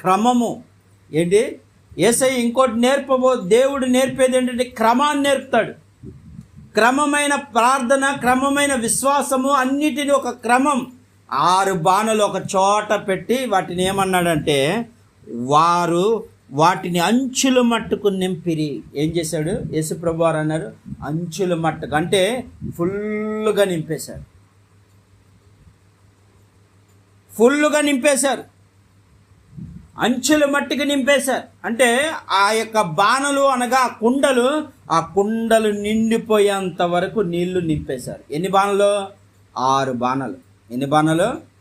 క్రమము. ఏంటి? ఏసై ఇంకోటి నేర్పబో దేవుడు నేర్పేది ఏంటంటే క్రమాన్ని నేర్పుతాడు. క్రమమైన ప్రార్థన క్రమమైన విశ్వాసము అన్నిటిని ఒక క్రమం. ఆరు బాణలు ఒక చోట పెట్టి వాటిని ఏమన్నాడంటే వారు వాటిని అంచుల మట్టుకు నింపిరి. ఏం చేశాడు? యేసుప్రభు వారు అన్నారు అంచుల మట్టుకు. అంటే ఫుల్గా నింపేశారు. ఫుల్గా నింపేశారు. అంచెల మట్టికి నింపేశారు. అంటే ఆ యొక్క బాణలు అనగా ఆ కుండలు ఆ కుండలు నిండిపోయేంత వరకు నీళ్ళు నింపేశారు. ఎన్ని బాణలు? ఆరు బాణలు. ఎన్ని బాణలు?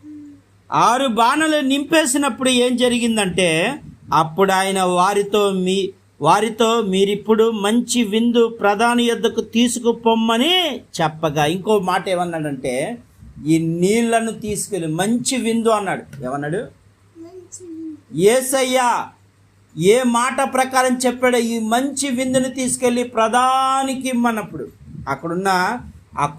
ఆరు బాణలు నింపేసినప్పుడు ఏం జరిగిందంటే అప్పుడు ఆయన వారితో మీ వారితో మీరిప్పుడు మంచి విందు ప్రధాని యొద్దకు తీసుకుపోమ్మని చెప్పగా. ఇంకో మాట ఏమన్నాడంటే ఈ నీళ్ళను తీసుకెళ్ళి మంచి విందు అన్నాడు. ఏమన్నాడు? ఏసయ్యా ఏ మాట ప్రకారం చెప్పాడో ఈ మంచి విందుని తీసుకెళ్ళి ప్రధానికి ఇమ్మన్నప్పుడు. అక్కడున్న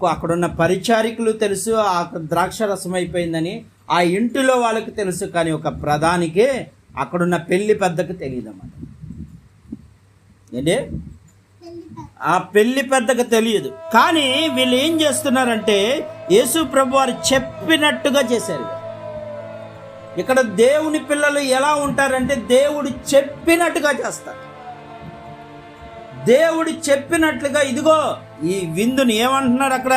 అక్కడున్న పరిచారికులు తెలుసు ఆ ద్రాక్ష రసం అయిపోయిందని ఆ ఇంటిలో వాళ్ళకి తెలుసు కానీ ఒక ప్రధానికి అక్కడున్న పెళ్ళి పెద్దకు తెలియదు ఏంటి? ఆ పెళ్ళి పెద్దకు తెలియదు. కానీ వీళ్ళు ఏం చేస్తున్నారంటే యేసు ప్రభు వారు చెప్పినట్టుగా చేశారు. ఇక్కడ దేవుని పిల్లలు ఎలా ఉంటారంటే దేవుడు చెప్పినట్టుగా చేస్తారు. దేవుడు చెప్పినట్లుగా ఇదిగో ఈ విందుని ఏమంటున్నాడు అక్కడ?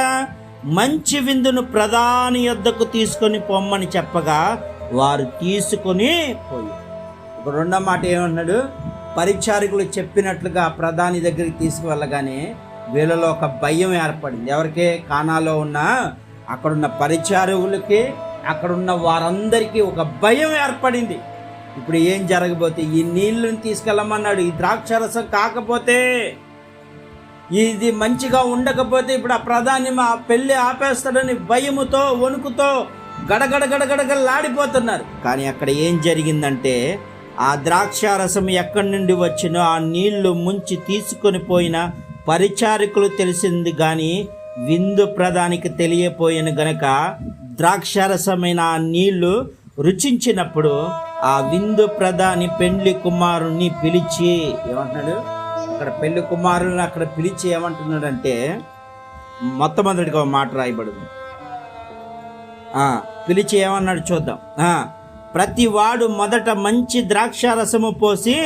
మంచి విందును ప్రధాని యొద్దకు తీసుకొని పొమ్మని చెప్పగా వారు తీసుకొని పోయి ఇప్పుడు రెండో మాట ఏమంటున్నాడు? పరిచారికులు చెప్పినట్లుగా ప్రధాని దగ్గరికి తీసుకువెళ్ళగానే వీళ్ళలో ఒక భయం ఏర్పడింది. ఎవరికి? కానాలో ఉన్న అక్కడున్న పరిచారకులకి అక్కడున్న వారందరికీ ఒక భయం ఏర్పడింది. ఇప్పుడు ఏం జరగబోతే ఈ నీళ్ళని తీసుకెళ్ళమన్నాడు ఈ ద్రాక్షరసం కాకపోతే ఇది మంచిగా ఉండకపోతే ఇప్పుడు ఆ ప్రధాని మా పెళ్ళి ఆపేస్తాడని భయముతో వణుకుతో గడగడ గడగడగడలాడిపోతున్నారు కానీ అక్కడ ఏం జరిగిందంటే ఆ ద్రాక్షారసం ఎక్కడి నుండి వచ్చినో ఆ నీళ్ళు ముంచి తీసుకొని పోయిన పరిచారికులు తెలిసింది కానీ విందు ప్రధానికి తెలియపోయిన గనక ద్రాక్షారసమైన ఆ నీళ్ళు రుచించినప్పుడు ఆ విందు ప్రధాని పెండ్లి కుమారుణ్ణి పిలిచి ఏమంటున్నాడు? అక్కడ పెళ్ళి కుమారుని అక్కడ పిలిచి ఏమంటున్నాడంటే మొట్టమొదటిగా మాట రాయబడింది. పిలిచి ఏమన్నాడు చూద్దాం. ప్రతి వాడు మొదట మంచి ద్రాక్ష రసము పోసి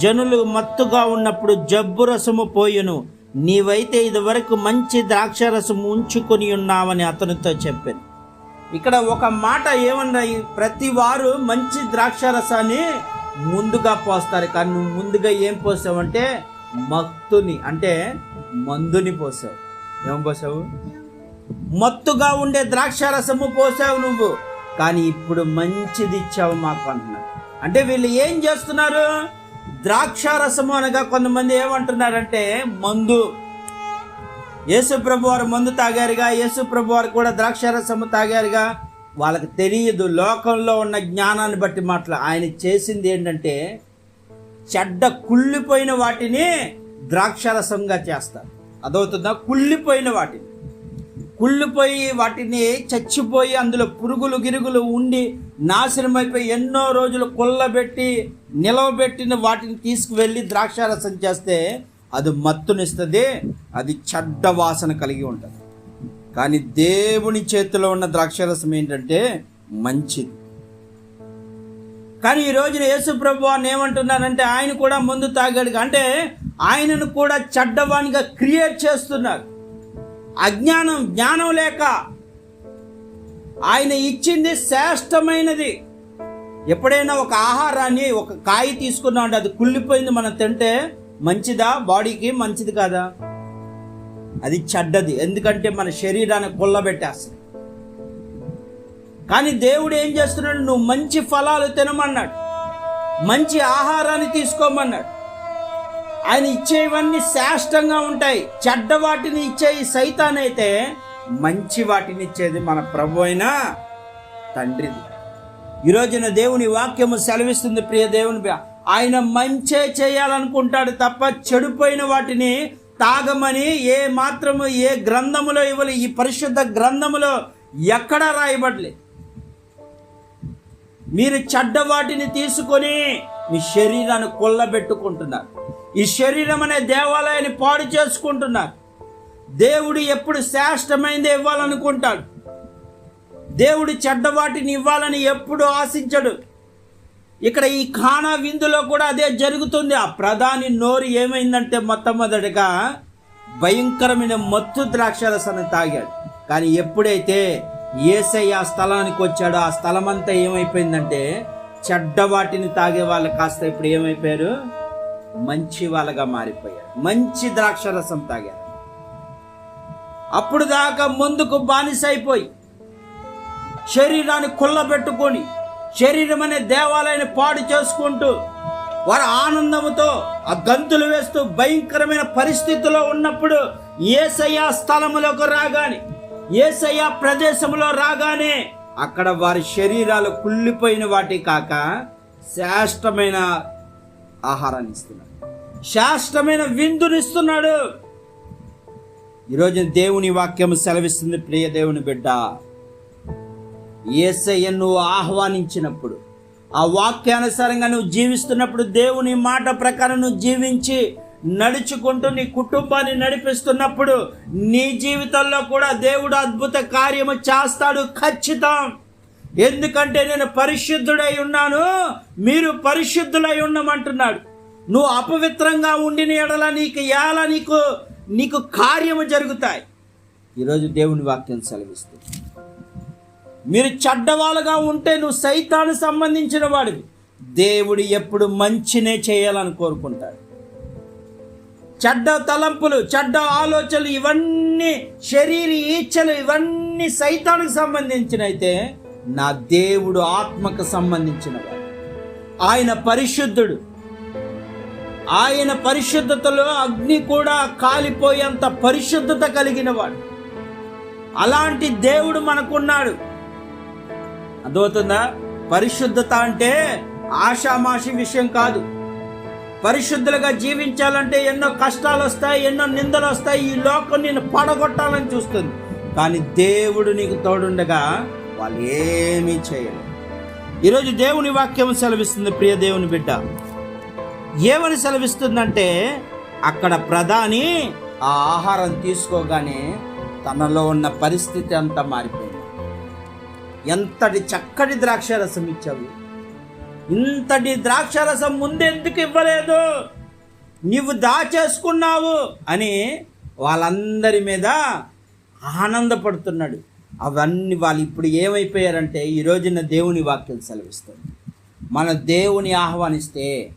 జనులు మత్తుగా ఉన్నప్పుడు జబ్బు రసము పోయును. నీవైతే ఇదివరకు మంచి ద్రాక్ష రసము ఉంచుకొని ఉన్నావని అతనితో చెప్పాను. ఇక్కడ ఒక మాట ఏమన్నా ప్రతి వారు మంచి ద్రాక్ష రసాన్ని ముందుగా పోస్తారు. కానీ నువ్వు ముందుగా ఏం పోసావంటే మత్తుని అంటే మందుని పోసావు. ఏం పోసావు? మత్తుగా ఉండే ద్రాక్ష రసము పోసావు నువ్వు. కానీ ఇప్పుడు మంచిది ఇచ్చావు మాకు అంటున్నారు. అంటే వీళ్ళు ఏం చేస్తున్నారు? ద్రాక్ష రసము అనగా కొంతమంది ఏమంటున్నారంటే మందు. యేసుప్రభు వారు మందు తాగారుగా యేసుప్రభు వారు కూడా ద్రాక్షారసము తాగారుగా. వాళ్ళకి తెలియదు లోకంలో ఉన్న జ్ఞానాన్ని బట్టి మాటలు. ఆయన చేసింది ఏంటంటే చెడ్డ కుళ్ళిపోయిన వాటిని ద్రాక్షారసంగా చేస్తారు. అదవుతుందా? కుళ్ళిపోయిన వాటిని. కుళ్ళిపోయి వాటిని చచ్చిపోయి అందులో పురుగులు గిరుగులు ఉండి నాశనమైపోయి ఎన్నో రోజులు కుళ్ళబెట్టి నిలవబెట్టిన వాటిని తీసుకువెళ్ళి ద్రాక్షారసం చేస్తే అది మత్తునిస్తుంది అది చెడ్డ వాసన కలిగి ఉంటుంది. కానీ దేవుని చేతిలో ఉన్న ద్రాక్షరసం ఏంటంటే మంచిది. కానీ ఈ రోజున యేసు ప్రభు అని ఏమంటున్నారంటే ఆయన కూడా ముందు తాగాడు. అంటే ఆయనను కూడా చెడ్డవానిగా క్రియేట్ చేస్తున్నారు. అజ్ఞానం జ్ఞానం లేక ఆయన ఇచ్చింది శ్రేష్టమైనది. ఎప్పుడైనా ఒక ఆహారాన్ని ఒక కాయ తీసుకున్నాం అది కుళ్ళిపోయింది మనం తింటే మంచిదా? బాడీకి మంచిది కాదా? అది చెడ్డది. ఎందుకంటే మన శరీరాన్ని కొల్లబెట్టేస్తుంది. కానీ దేవుడు ఏం చేస్తున్నాడు? నువ్వు మంచి ఫలాలు తినమన్నాడు. మంచి ఆహారాన్ని తీసుకోమన్నాడు. ఆయన ఇచ్చేవన్నీ శ్రేష్టంగా ఉంటాయి. చెడ్డ వాటిని ఇచ్చే ఈ మంచి వాటిని ఇచ్చేది మన ప్రభు అయినా తండ్రిది. ఈ రోజున దేవుని వాక్యము సెలవిస్తుంది ప్రియ దేవుని ఆయన మంచే చేయాలనుకుంటాడు తప్ప చెడిపోయిన వాటిని తాగమని ఏ మాత్రము ఏ గ్రంథములో ఇవ్వలే. ఈ పరిశుద్ధ గ్రంథములో ఎక్కడా రాయబడలే మీరు చెడ్డ వాటిని తీసుకొని మీ శరీరాన్ని కొల్లబెట్టుకుంటున్నారు. ఈ శరీరం అనే దేవాలయాన్ని పాడు చేసుకుంటున్నారు. దేవుడు ఎప్పుడు శ్రేష్టమైంది ఇవ్వాలనుకుంటాడు. దేవుడు చెడ్డ వాటిని ఇవ్వాలని ఎప్పుడు ఆశించడు. ఇక్కడ ఈ ఖానా విందులో కూడా అదే జరుగుతుంది. ఆ ప్రధాని నోరు ఏమైందంటే మొట్టమొదటిగా భయంకరమైన మత్తు ద్రాక్షరసాన్ని తాగాడు. కానీ ఎప్పుడైతే ఏసయ్య ఆ స్థలానికి వచ్చాడో ఆ స్థలం అంతా ఏమైపోయిందంటే చెడ్డ వాటిని తాగే వాళ్ళు కాస్త ఇప్పుడు ఏమైపోయారు? మంచి వాళ్ళగా మారిపోయారు. మంచి ద్రాక్షరసం తాగారు. అప్పుడు దాకా ముందుకు బానిస అయిపోయి శరీరాన్ని కుల్లబెట్టుకొని శరీరం అనే దేవాలయాన్ని పాడు చేసుకుంటూ వారు ఆనందంతో ఆ గంతులు వేస్తూ భయంకరమైన పరిస్థితిలో ఉన్నప్పుడు ఏసయ్య స్థలములకు రాగానే ఏసయ్య ప్రదేశంలో రాగానే అక్కడ వారి శరీరాలు కుళ్ళిపోయిన వాటి కాక శ్రేష్టమైన ఆహారాన్ని ఇస్తున్నాడు. శ్రేష్టమైన విందునిస్తున్నాడు ఈరోజు దేవుని వాక్యం సెలవిస్తుంది ప్రియ దేవుని బిడ్డ. ఏసయ్య నువ్వు ఆహ్వానించినప్పుడు ఆ వాక్యానుసారంగా నువ్వు జీవిస్తున్నప్పుడు దేవుని మాట ప్రకారం నువ్వు జీవించి నడుచుకుంటూ నీ కుటుంబాన్ని నడిపిస్తున్నప్పుడు నీ జీవితంలో కూడా దేవుడు అద్భుత కార్యము చేస్తాడు ఖచ్చితం. ఎందుకంటే నేను పరిశుద్ధుడై ఉన్నాను మీరు పరిశుద్ధులై ఉండమంటున్నాడు. నువ్వు అపవిత్రంగా ఉండిన ఎడల నీకు ఎలా నీకు నీకు కార్యము జరుగుతాయి. ఈరోజు దేవుని వాక్యం సెలవిస్తుంది. మీరు చెడ్డవాళ్ళుగా ఉంటే నువ్వు సైతాను సంబంధించిన వాడివి. దేవుడు ఎప్పుడు మంచినే చేయాలని కోరుకుంటాడు. చెడ్డ తలంపులు చెడ్డ ఆలోచనలు ఇవన్నీ శరీర ఈచ్ఛలు ఇవన్నీ సైతానికి సంబంధించినైతే నా దేవుడు ఆత్మకు సంబంధించినవాడు. ఆయన పరిశుద్ధుడు. ఆయన పరిశుద్ధతలో అగ్ని కూడా కాలిపోయేంత పరిశుద్ధత కలిగిన వాడు అలాంటి దేవుడు మనకున్నాడు. అర్థమవుతుందా? పరిశుద్ధత అంటే ఆషామాషి విషయం కాదు. పరిశుద్ధులుగా జీవించాలంటే ఎన్నో కష్టాలు వస్తాయి ఎన్నో నిందలు వస్తాయి ఈ లోకం నేను పడగొట్టాలని చూస్తుంది. కానీ దేవుడు నీకు తోడుండగా వాళ్ళు ఏమీ చేయరు. ఈరోజు దేవుని వాక్యం సెలవిస్తుంది ప్రియ దేవుని బిడ్డ. ఏమని సెలవిస్తుందంటే అక్కడ ప్రధాని ఆ ఆహారం తీసుకోగానే తనలో ఉన్న పరిస్థితి అంతా మారిపోయింది. ఎంతటి చక్కటి ద్రాక్షారసం ఇచ్చావు? ఇంతటి ద్రాక్షారసం ముందెందుకు ఇవ్వలేదు? నీవు దాచేసుకున్నావు అని వాళ్ళందరి మీద ఆనందపడుతున్నాడు. అవన్నీ వాళ్ళు ఇప్పుడు ఏమైపోయారంటే ఈ రోజున దేవుని వాక్యం సెలవిస్తుంది. మన దేవుని ఆహ్వానిస్తే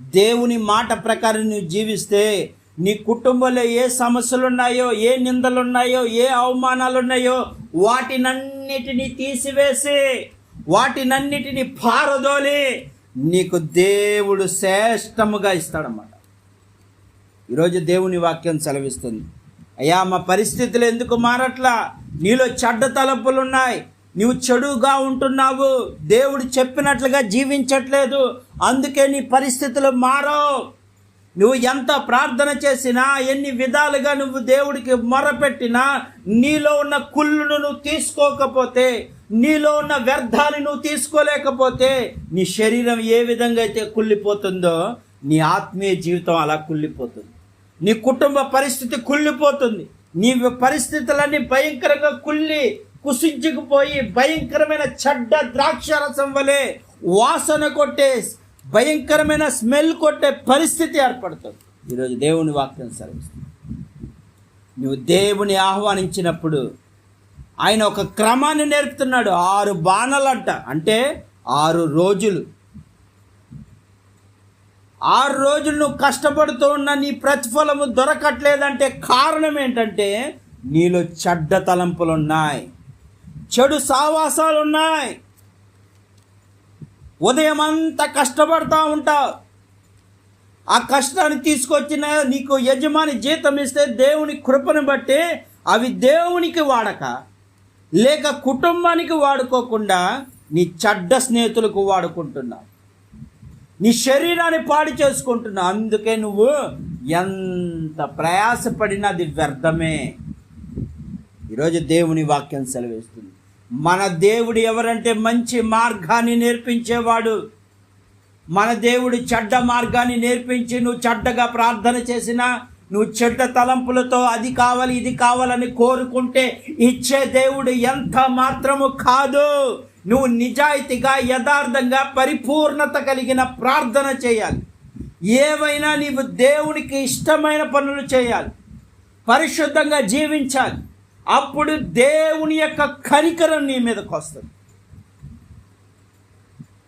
దేవుని మాట ప్రకారం నువ్వు జీవిస్తే నీ కుటుంబంలో ఏ సమస్యలు ఉన్నాయో ఏ నిందలు ఉన్నాయో ఏ అవమానాలు ఉన్నాయో వాటినన్నిటినీ తీసివేసి వాటినన్నిటిని పారదోలి నీకు దేవుడు శ్రేష్టముగా ఇస్తాడన్నమాట. ఈరోజు దేవుని వాక్యం సెలవిస్తుంది. అయ్యా మా పరిస్థితులు ఎందుకు మారట్లా? నీలో చెడ్డ తలపులున్నాయి. నీవు చెడుగా ఉంటున్నావు. దేవుడు చెప్పినట్లుగా జీవించట్లేదు. అందుకే నీ పరిస్థితులు మారవు. నువ్వు ఎంత ప్రార్థన చేసినా ఎన్ని విధాలుగా నువ్వు దేవుడికి మొరపెట్టినా నీలో ఉన్న కుళ్ళును నువ్వు తీసుకోకపోతే నీలో ఉన్న వ్యర్థాన్ని నువ్వు తీసుకోలేకపోతే నీ శరీరం ఏ విధంగా అయితే కుళ్ళిపోతుందో నీ ఆత్మీయ జీవితం అలా కుళ్ళిపోతుంది. నీ కుటుంబ పరిస్థితి కుళ్ళిపోతుంది. నీ పరిస్థితులన్నీ భయంకరంగా కుళ్ళి కుసించుకుపోయి భయంకరమైన చెడ్డ ద్రాక్షరసం వలె వాసన కొట్టే భయంకరమైన స్మెల్ కొట్టే పరిస్థితి ఏర్పడుతుంది. ఈరోజు దేవుని వాక్యం సరిస్తుంది నువ్వు దేవుని ఆహ్వానించినప్పుడు ఆయన ఒక క్రమాన్ని నేర్పుతున్నాడు. ఆరు బాణలంట. అంటే ఆరు రోజులు. ఆరు రోజులు నువ్వు కష్టపడుతూ ఉన్న నీ ప్రతిఫలము దొరకట్లేదంటే కారణం ఏంటంటే నీలో చెడ్డ తలంపులు ఉన్నాయి చెడు సావాసాలు ఉదయం అంతా కష్టపడతా ఉంటావు ఆ కష్టాన్ని తీసుకొచ్చిన నీకు యజమాని జీతం ఇస్తే దేవుని కృపను బట్టి అవి దేవునికి వాడక లేక కుటుంబానికి వాడుకోకుండా నీ చెడ్డ స్నేహితులకు వాడుకుంటున్నావు నీ శరీరాన్ని పాడు చేసుకుంటున్నావు అందుకే నువ్వు ఎంత ప్రయాసపడినా అది వ్యర్థమే. ఈరోజు దేవుని వాక్యం సెలవిస్తుంది. మన దేవుడు ఎవరంటే మంచి మార్గాన్ని నేర్పించేవాడు. మన దేవుడు చెడ్డ మార్గాన్ని నేర్పించి నువ్వు చెడ్డగా ప్రార్థన చేసినా నువ్వు చెడ్డ తలంపులతో అది కావాలి ఇది కావాలని కోరుకుంటే ఇచ్చే దేవుడు ఎంత మాత్రము కాదు. నువ్వు నిజాయితీగా యథార్థంగా పరిపూర్ణత కలిగిన ప్రార్థన చేయాలి. ఏవైనా నీవు దేవునికి ఇష్టమైన పనులు చేయాలి. పరిశుద్ధంగా జీవించాలి. అప్పుడు దేవుని యొక్క కనికరం నీ మీదకి వస్తుంది.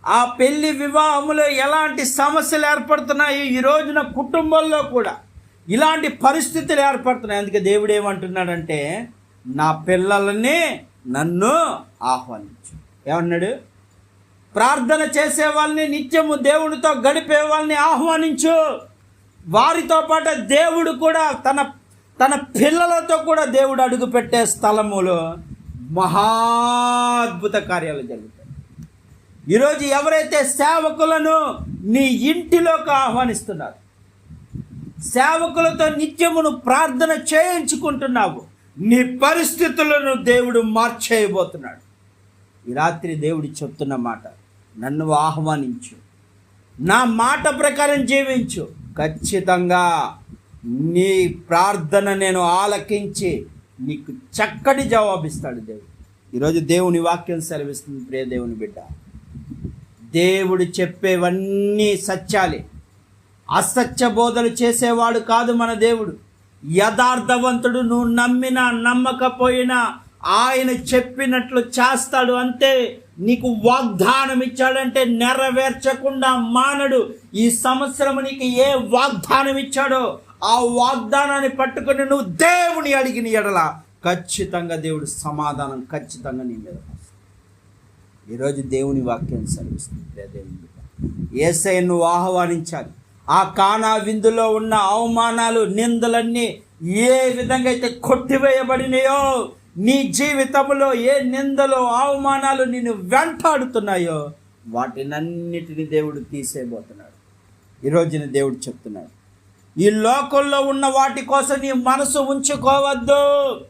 ఆ పెళ్ళి వివాహములో ఎలాంటి సమస్యలు ఏర్పడుతున్నాయి? ఈ రోజున కుటుంబంలో కూడా ఇలాంటి పరిస్థితులు ఏర్పడుతున్నాయి. అందుకే దేవుడు ఏమంటున్నాడంటే నా పిల్లలని నన్ను ఆహ్వానించు. ఏమన్నాడు? ప్రార్థన చేసే వాళ్ళని నిత్యము దేవునితో గడిపే వాళ్ళని ఆహ్వానించు. వారితో పాటు దేవుడు కూడా తన తన పిల్లలతో కూడా దేవుడు అడుగు పెట్టే స్థలములో మహాద్భుత కార్యాలు జరుగుతాయి. ఈరోజు ఎవరైతే సేవకులను నీ ఇంటిలోకి ఆహ్వానిస్తున్నారు సేవకులతో నిత్యమును ప్రార్థన చేయించుకుంటున్నావు నీ పరిస్థితులను దేవుడు మార్చేయబోతున్నాడు. ఈ రాత్రి దేవుడు చెప్తున్న మాట నన్ను ఆహ్వానించు నా మాట ప్రకారం జీవించు. ఖచ్చితంగా నీ ప్రార్థన నేను ఆలకించి నీకు చక్కటి జవాబిస్తాడు దేవుడు. ఈరోజు దేవుని వాక్యం సెలవిస్తుంది ప్రియ దేవుని బిడ్డ. దేవుడు చెప్పేవన్నీ సత్యాలే. అసత్య బోధలు చేసేవాడు కాదు మన దేవుడు. యథార్థవంతుడు నువ్వు నమ్మినా నమ్మకపోయినా ఆయన చెప్పినట్లు చేస్తాడు అంతే నీకు వాగ్దానం ఇచ్చాడంటే నెరవేర్చకుండా మానడు. ఈ సంవత్సరం నీకు ఏ వాగ్దానం ఇచ్చాడో ఆ వాగ్దానాన్ని పట్టుకుని నువ్వు దేవుని అడిగిన ఎడల ఖచ్చితంగా దేవుడు సమాధానం ఖచ్చితంగా నీ మీద ఈరోజు దేవుని వాక్యం సరిస్తుంది దేవుని ఏసై నువ్వు ఆహ్వానించాలి. ఆ కానా విందులో ఉన్న అవమానాలు నిందలన్నీ ఏ విధంగా అయితే కొట్టివేయబడినాయో నీ జీవితంలో ఏ నిందలు అవమానాలు నిన్ను వెంటాడుతున్నాయో వాటినన్నిటిని దేవుడు తీసేయబోతున్నాడు. ఈరోజున దేవుడు చెప్తున్నాడు ఈ లోకంలో ఉన్న వాటి కోసం నీ మనసు ఉంచుకోవద్దు.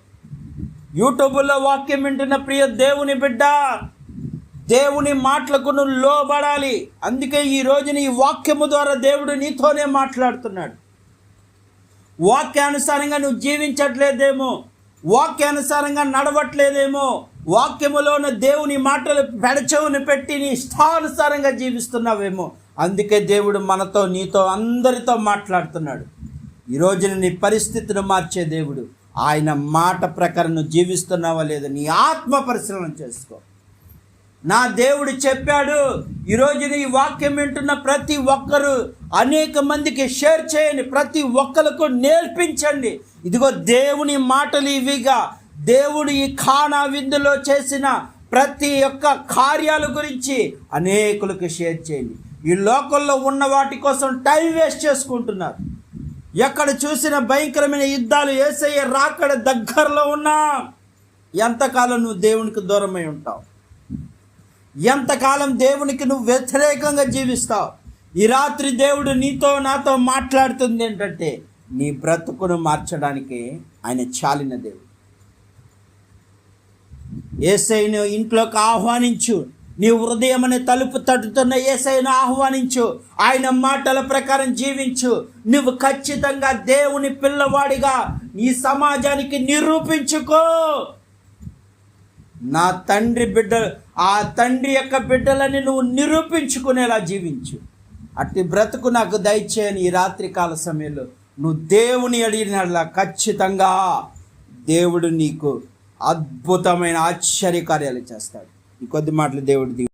యూట్యూబ్లో వాక్యం వింటున్న ప్రియ దేవుని బిడ్డ దేవుని మాటలకు నువ్వు లోబడాలి. అందుకే ఈ రోజున ఈ వాక్యము ద్వారా దేవుడు నీతోనే మాట్లాడుతున్నాడు. వాక్యానుసారంగా నువ్వు జీవించట్లేదేమో వాక్యానుసారంగా నడవట్లేదేమో వాక్యములోన దేవుని మాటలు పెడచెవుని పెట్టి నీ ఇష్టానుసారంగా జీవిస్తున్నావేమో. అందుకే దేవుడు మనతో నీతో అందరితో మాట్లాడుతున్నాడు. ఈ రోజున నీ పరిస్థితిని మార్చే దేవుడు. ఆయన మాట ప్రకారం నువ్వు జీవిస్తున్నావా లేదా నీ ఆత్మ పరిశీలన చేసుకో. నా దేవుడు చెప్పాడు ఈరోజు ఈ వాక్యం వింటున్న ప్రతి ఒక్కరు అనేక మందికి షేర్ చేయండి. ప్రతి ఒక్కరికి నేర్పించండి. ఇదిగో దేవుని మాటలు ఇవిగా. దేవుడు ఈ ఖానా విందులో చేసిన ప్రతి ఒక్క కార్యాల గురించి అనేకులకు షేర్ చేయండి. ఈ లోకంలో ఉన్న వాటి కోసం టైం వేస్ట్ చేసుకుంటున్నారు. ఎక్కడ చూసిన భయంకరమైన యుద్ధాలు ఏసయ్య రాకడ దగ్గరలో ఉన్నా. ఎంతకాలం నువ్వు దేవునికి దూరమై ఉంటావు? ఎంతకాలం దేవునికి నువ్వు వ్యతిరేకంగా జీవిస్తావు? ఈ రాత్రి దేవుడు నీతో నాతో మాట్లాడుతుంది ఏంటంటే నీ బ్రతుకును మార్చడానికి ఆయన చాలిన దేవుడు. ఏసైను ఇంట్లోకి ఆహ్వానించు. నీ హృదయమని తలుపు తట్టుతున్న ఏసైను ఆహ్వానించు. ఆయన మాటల ప్రకారం జీవించు. నువ్వు ఖచ్చితంగా దేవుని పిల్లవాడిగా ఈ సమాజానికి నిరూపించుకో. నా తండ్రి బిడ్డ ఆ తండ్రి యొక్క బిడ్డలని నువ్వు నిరూపించుకునేలా జీవించు. అట్టి బ్రతుకు నాకు దయచేయని ఈ రాత్రికాల సమయంలో నువ్వు దేవుని అడిగినలా ఖచ్చితంగా దేవుడు నీకు అద్భుతమైన ఆశ్చర్యకార్యాలు చేస్తాడు. ఈ కొద్ది మాటలు దేవుడి